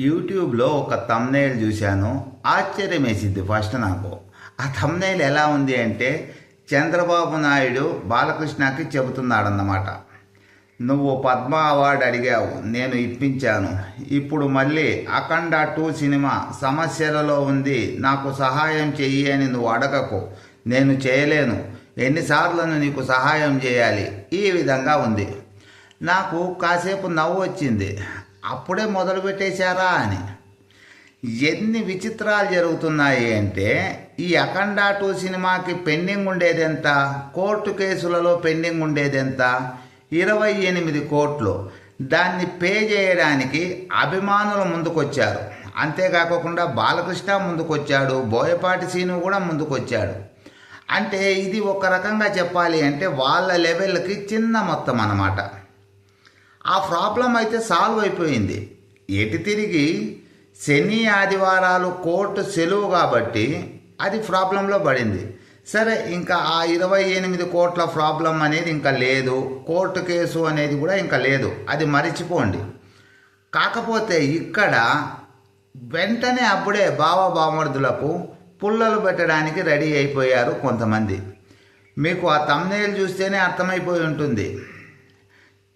యూట్యూబ్లో ఒక తమ్నేల్ చూశాను. ఆశ్చర్యం వేసింది ఫస్ట్ నాకు. ఆ తమ్నేల్ ఎలా ఉంది అంటే చంద్రబాబు నాయుడు బాలకృష్ణకి చెబుతున్నాడన్నమాట. నువ్వు పద్మ అవార్డు అడిగావు నేను ఇప్పించాను. ఇప్పుడు మళ్ళీ అఖండ టూ సినిమా సమస్యలలో ఉంది నాకు సహాయం చెయ్యి అని నువ్వు అడగకు. నేను చేయలేను. ఎన్నిసార్లను నీకు సహాయం చేయాలి. ఈ విధంగా ఉంది. నాకు కాసేపు నవ్వు వచ్చింది. అప్పుడే మొదలు పెట్టేశారా అని. ఎన్ని విచిత్రాలు జరుగుతున్నాయి అంటే ఈ అఖండ టూ సినిమాకి పెండింగ్ ఉండేది ఎంత? కోర్టు కేసులలో పెండింగ్ ఉండేది ఎంత? ఇరవై ఎనిమిది కోట్లు. దాన్ని పే చేయడానికి అభిమానులు ముందుకొచ్చారు. అంతేకాకుండా బాలకృష్ణ ముందుకొచ్చాడు. బోయపాటి సీను కూడా ముందుకొచ్చాడు. అంటే ఇది ఒక రకంగా చెప్పాలి అంటే వాళ్ళ లెవెల్కి చిన్న మొత్తం అన్నమాట. ఆ ప్రాబ్లం అయితే సాల్వ్ అయిపోయింది. ఎటు తిరిగి శని ఆదివారాలు కోర్టు సెలవు కాబట్టి అది ప్రాబ్లంలో పడింది. సరే ఇంకా ఆ ఇరవై ఎనిమిది కోట్ల ప్రాబ్లం అనేది ఇంకా లేదు. కోర్టు కేసు అనేది కూడా ఇంకా లేదు. అది మరిచిపోండి. కాకపోతే ఇక్కడ వెంటనే అప్పుడే బావ బామర్దులకు పుల్లలు పెట్టడానికి రెడీ అయిపోయారు కొంతమంది. మీకు ఆ తమ్నేలు చూస్తేనే అర్థమైపోయి ఉంటుంది.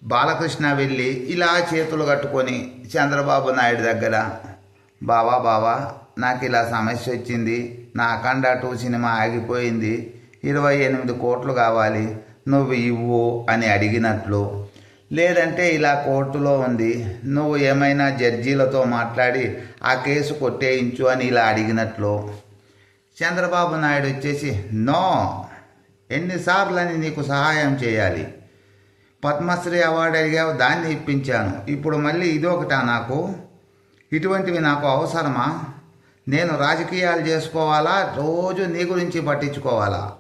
బాలకృష్ణ వెళ్ళి ఇలా చేతులు కట్టుకొని చంద్రబాబు నాయుడు దగ్గర బావా బావా నాకు ఇలా సమస్య వచ్చింది. నా అఖండ టూ సినిమా ఆగిపోయింది. ఇరవై ఎనిమిది కోట్లు కావాలి. నువ్వు ఇవ్వు అని అడిగినట్లు. లేదంటే ఇలా కోర్టులో ఉంది. నువ్వు ఏమైనా జడ్జీలతో మాట్లాడి ఆ కేసు కొట్టేయించు అని ఇలా అడిగినట్లు. చంద్రబాబు నాయుడు వచ్చేసి నో. ఎన్నిసార్లని నీకు సహాయం చేయాలి? పద్మశ్రీ అవార్డు అడిగావు దాన్ని ఇప్పించాను. ఇప్పుడు మళ్ళీ ఇదొకటా నాకు? ఇటువంటివి నాకు అవసరమా? నేను రాజకీయాలు చేసుకోవాలా? రోజు నీ గురించి పట్టించుకోవాలా?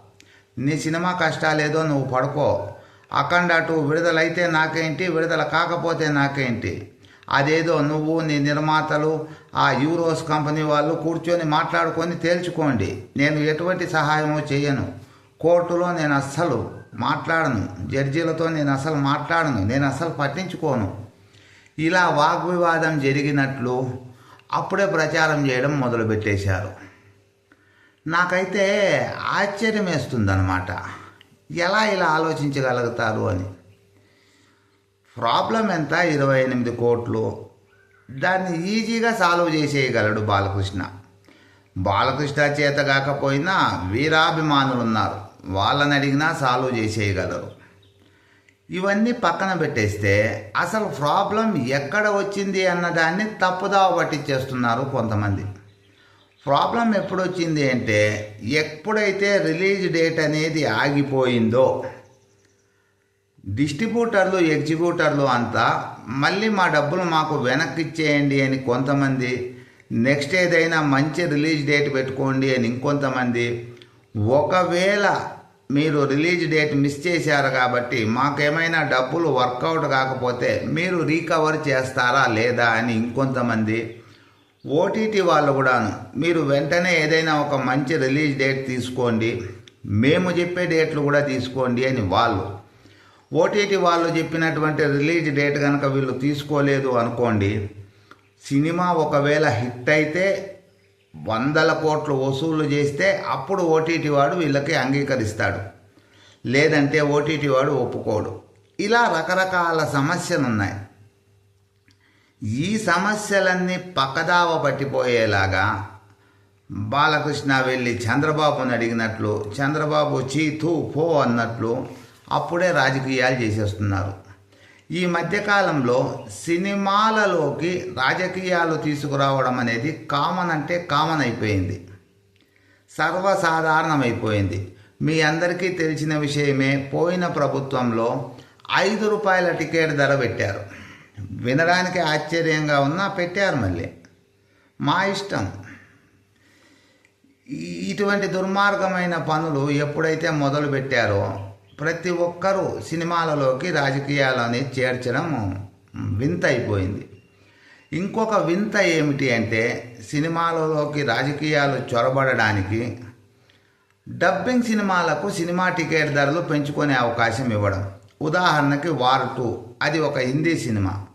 నీ సినిమా కష్టాలేదో నువ్వు పడుకో. అఖండ టూ విడుదలైతే నాకేంటి విడుదల కాకపోతే నాకేంటి? అదేదో నువ్వు నీ నిర్మాతలు ఆ యూరోస్ కంపెనీ వాళ్ళు కూర్చొని మాట్లాడుకొని తేల్చుకోండి. నేను ఎటువంటి సహాయమో చేయను కోర్టులో నేను అస్సలు మాట్లాడను. జడ్జీలతో నేను అసలు మాట్లాడను. నేను అసలు పట్టించుకోను. ఇలా వాగ్వివాదం జరిగినట్లు అప్పుడే ప్రచారం చేయడం మొదలుపెట్టేశారు. నాకైతే ఆశ్చర్యం వేస్తుందన్నమాట ఎలా ఇలా ఆలోచించగలుగుతారు అని. ప్రాబ్లం ఎంత? ఇరవై ఎనిమిది కోట్లు. దాన్ని ఈజీగా సాల్వ్ చేసేయగలడు బాలకృష్ణ. బాలకృష్ణ చేత కాకపోయినా వీరాభిమానులు ఉన్నారు వాళ్ళని అడిగినా సాల్వ్ చేసేయగలరు. ఇవన్నీ పక్కన పెట్టేస్తే అసలు ప్రాబ్లం ఎక్కడ వచ్చింది అన్నదాన్ని తప్పుదావ పట్టించేస్తున్నారు కొంతమంది. ప్రాబ్లం ఎప్పుడు వచ్చింది అంటే ఎప్పుడైతే రిలీజ్ డేట్ అనేది ఆగిపోయిందో డిస్ట్రిబ్యూటర్లు ఎగ్జిక్యూటర్లు అంతా మళ్ళీ మా డబ్బులు మాకు వెనక్కి ఇచ్చేయండి అని కొంతమంది నెక్స్ట్ ఏదైనా మంచి రిలీజ్ డేట్ పెట్టుకోండి అని ఇంకొంతమంది ఒకవేళ మీరు రిలీజ్ డేట్ మిస్ చేశారు కాబట్టి మాకేమైనా డబ్బులు వర్కౌట్ కాకపోతే మీరు రీకవర్ చేస్తారా లేదా అని ఇంకొంతమంది ఓటీటీ వాళ్ళు కూడాను మీరు వెంటనే ఏదైనా ఒక మంచి రిలీజ్ డేట్ తీసుకోండి మేము చెప్పే డేట్లు కూడా తీసుకోండి అని వాళ్ళు. ఓటీటీ వాళ్ళు చెప్పినటువంటి రిలీజ్ డేట్ కనుక వీళ్ళు తీసుకోలేదు అనుకోండి సినిమా ఒకవేళ హిట్ అయితే వందల కోట్లు వసూలు చేస్తే అప్పుడు ఓటీటీ వాడు వీళ్ళకి అంగీకరిస్తాడు. లేదంటే ఓటీటీ వాడు ఒప్పుకోడు. ఇలా రకరకాల సమస్యలు ఉన్నాయి ఈ సమస్యలన్నీ పక్కదావ పట్టిపోయేలాగా బాలకృష్ణ వెళ్ళి చంద్రబాబుని అడిగినట్లు చంద్రబాబు చీ తూ పో అన్నట్లు అప్పుడే రాజకీయాలు చేసేస్తున్నారు. ఈ మధ్యకాలంలో సినిమాలలోకి రాజకీయాలు తీసుకురావడం అనేది కామన్ అంటే కామన్ అయిపోయింది. సర్వసాధారణమైపోయింది. మీ అందరికీ తెలిసిన విషయమే పోయిన ప్రభుత్వంలో ఐదు రూపాయల టికెట్ ధర పెట్టారు. వినడానికి ఆశ్చర్యంగా ఉన్నా పెట్టారు మళ్ళీ. మా ఇష్టం. ఇటువంటి దుర్మార్గమైన పనులు ఎప్పుడైతే మొదలు పెట్టారో ప్రతి ఒక్కరూ సినిమాలలోకి రాజకీయాలని చేర్చడం వింత అయిపోయింది ఇంకొక వింత ఏమిటి అంటే సినిమాలలోకి రాజకీయాలు చొరబడడానికి డబ్బింగ్ సినిమాలకు సినిమా టికెట్ ధరలు పెంచుకునే అవకాశం ఇవ్వడం. ఉదాహరణకి వార్ టూ అది ఒక హిందీ సినిమా.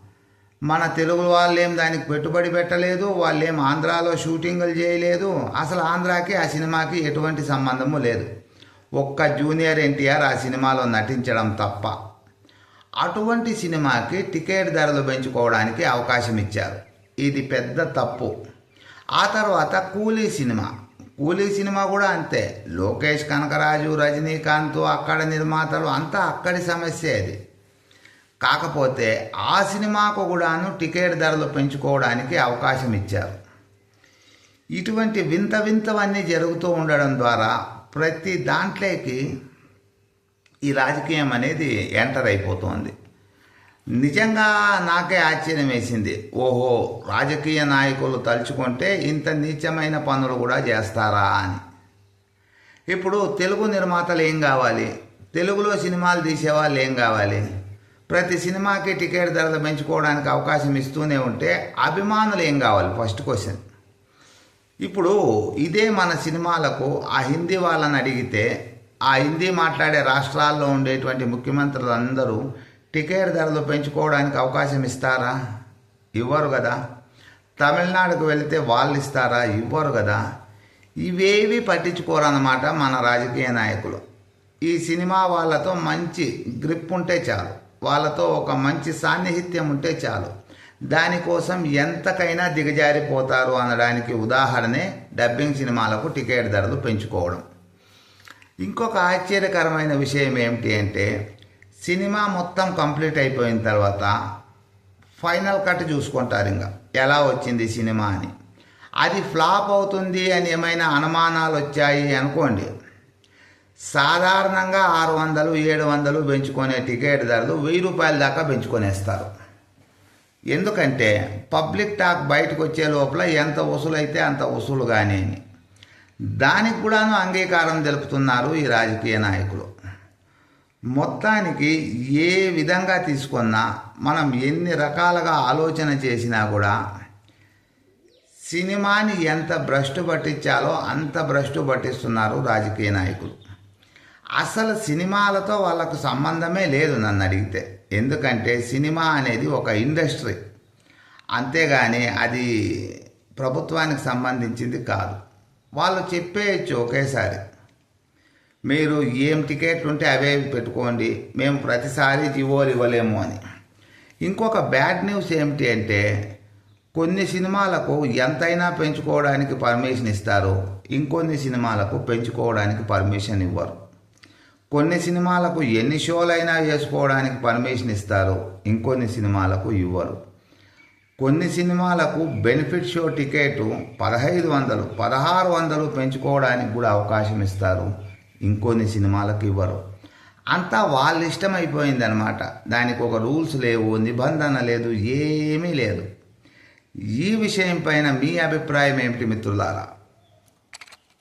మన తెలుగు వాళ్ళేం దానికి పెట్టుబడి పెట్టలేదు వాళ్ళేం ఆంధ్రాలో షూటింగులు చేయలేదు అసలు ఆంధ్రాకి ఆ సినిమాకి ఎటువంటి సంబంధము లేదు. ఒక్క జూనియర్ ఎన్టీఆర్ ఆ సినిమాలో నటించడం తప్ప. అటువంటి సినిమాకి టికెట్ ధరలు పెంచుకోవడానికి అవకాశం ఇచ్చారు ఇది పెద్ద తప్పు. ఆ తర్వాత కూలీ సినిమా. కూలీ సినిమా కూడా అంతే. లోకేష్ కనకరాజు రజనీకాంత్ అక్కడ నిర్మాతలు అంతా అక్కడి సమస్య అది. కాకపోతే ఆ సినిమాకు కూడాను టికెట్ ధరలు పెంచుకోవడానికి అవకాశం ఇచ్చారు ఇటువంటి వింత వింతవన్నీ జరుగుతూ ఉండడం ద్వారా ప్రతి దాంట్లోకి ఈ రాజకీయం అనేది ఎంటర్ అయిపోతుంది. నిజంగా నాకే ఆశ్చర్యం వేసింది. ఓహో రాజకీయ నాయకులు తలుచుకుంటే ఇంత నీచమైన పనులు కూడా చేస్తారా అని. ఇప్పుడు తెలుగు నిర్మాతలు ఏం కావాలి? తెలుగులో సినిమాలు తీసేవాళ్ళు ఏం కావాలి? ప్రతి సినిమాకి టికెట్ ధరలు పెంచుకోవడానికి అవకాశం ఇస్తూనే ఉంటే అభిమానులు ఏం కావాలి? First question. ఇప్పుడు ఇదే మన సినిమాలకు ఆ హిందీ వాళ్ళని అడిగితే ఆ హిందీ మాట్లాడే రాష్ట్రాల్లో ఉండేటువంటి ముఖ్యమంత్రులు అందరూ టికెట్ ధరలు పెంచుకోవడానికి అవకాశం ఇస్తారా? ఇవ్వరు కదా. తమిళనాడుకు వెళితే వాళ్ళు ఇస్తారా? ఇవ్వరు కదా. ఇవేవి పట్టించుకోరన్నమాట మన రాజకీయ నాయకులు. ఈ సినిమా వాళ్ళతో మంచి గ్రిప్ ఉంటే చాలు. వాళ్ళతో ఒక మంచి సాన్నిహిత్యం ఉంటే చాలు. దానికోసం ఎంతకైనా దిగజారిపోతారు అనడానికి ఉదాహరణే డబ్బింగ్ సినిమాలకు టికెట్ ధరలు పెంచుకోవడం. ఇంకొక ఆశ్చర్యకరమైన విషయం ఏమిటి అంటే సినిమా మొత్తం కంప్లీట్ అయిపోయిన తర్వాత ఫైనల్ కట్ చూసుకుంటారు ఇంకా. ఎలా వచ్చింది సినిమా అని. అది ఫ్లాప్ అవుతుంది అని ఏమైనా అనుమానాలు వచ్చాయి అనుకోండి. సాధారణంగా ఆరు వందలు ఏడు వందలు పెంచుకునే టికెట్ ధరలు వెయ్యి రూపాయల దాకా పెంచుకొనేస్తారు. ఎందుకంటే పబ్లిక్ టాక్ బయటకు వచ్చే లోపల ఎంత వసూలైతే అంత వసూలు కానీ అని దానికి కూడాను అంగీకారం తెలుపుతున్నారు ఈ రాజకీయ నాయకులు. మొత్తానికి ఏ విధంగా తీసుకున్నా మనం ఎన్ని రకాలుగా ఆలోచన చేసినా కూడా సినిమాని ఎంత భ్రష్టు పట్టించాలో అంత భ్రష్టు పట్టిస్తున్నారు రాజకీయ నాయకులు. అసలు సినిమాలతో వాళ్ళకు సంబంధమే లేదు నన్ను అడిగితే. ఎందుకంటే సినిమా అనేది ఒక ఇండస్ట్రీ. అంతేగాని అది ప్రభుత్వానికి సంబంధించింది కాదు. వాళ్ళు చెప్పేయచ్చు ఒకేసారి. మీరు ఏం టికెట్లు ఉంటే అవే పెట్టుకోండి మేము ప్రతిసారి జివోలు ఇవ్వలేము అని. ఇంకొక బ్యాడ్ న్యూస్ ఏమిటి అంటే కొన్ని సినిమాలకు ఎంతైనా పెంచుకోవడానికి పర్మిషన్ ఇస్తారు ఇంకొన్ని సినిమాలకు పెంచుకోవడానికి పర్మిషన్ ఇవ్వరు. కొన్ని సినిమాలకు ఎన్ని షోలైనా చేసుకోవడానికి పర్మిషన్ ఇస్తారు ఇంకొన్ని సినిమాలకు ఇవ్వరు. కొన్ని సినిమాలకు బెనిఫిట్ షో టికెట్ పదహైదు వందలు పదహారు వందలు పెంచుకోవడానికి కూడా అవకాశం ఇస్తారు ఇంకొన్ని సినిమాలకు ఇవ్వరు. అంతా వాళ్ళ ఇష్టం అయిపోయిందనమాట దానికి ఒక రూల్స్ లేవు నిబంధన లేదు ఏమీ లేదు. ఈ విషయం పైన మీ అభిప్రాయం ఏమిటి మిత్రులారా?